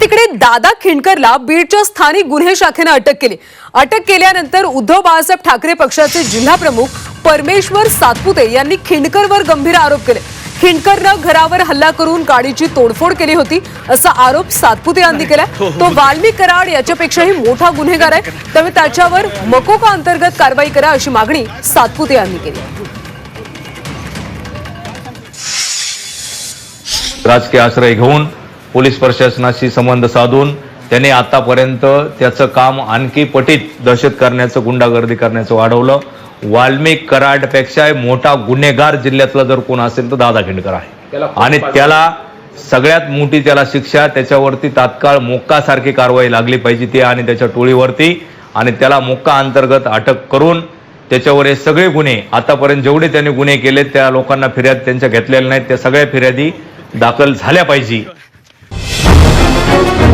तिकडे दादा खिंडकरला बीडच्या स्थानिक गुन्हे शाखेनं अटक केली. अटक केल्यानंतर उद्धव बाळासाहेब ठाकरे पक्षाचे जिल्हा प्रमुख परमेश्वर सातपुते यांनी खिंडकरवर गंभीर आरोप केले. खिंडकरनं घरावर हल्ला करून गाडीची तोडफोड केली होती असा आरोप सातपुते यांनी केला तो वाल्मिक कराड याच्यापेक्षाही मोठा गुन्हेगार आहे. त्यामुळे त्याच्यावर मकोका अंतर्गत कारवाई करा अशी मागणी सातपुते यांनी केली. राजकीय आश्रय घेऊन पोलीस प्रशासनाशी संबंध साधून त्याने आतापर्यंत त्याचं काम आणखी पटीत दहशत करण्याचं गुंडागर्दी करण्याचं वाढवलं. वाल्मिक कराडपेक्षा मोठा गुन्हेगार जिल्ह्यातला जर कोण असेल तर दादा खिंडकर आहे. आणि त्याला सगळ्यात मोठी त्याला शिक्षा त्याच्यावरती तात्काळ मोक्का सारखी कारवाई लागली पाहिजे ती आणि त्याच्या टोळीवरती. आणि त्याला मोक्का अंतर्गत अटक करून त्याच्यावर हे सगळे गुन्हे आतापर्यंत जेवढे त्यांनी गुन्हे केले त्या लोकांना फिर्याद त्यांच्या घेतलेल्या नाहीत त्या सगळ्या फिर्यादी दाखल झाल्या पाहिजे. Thank you.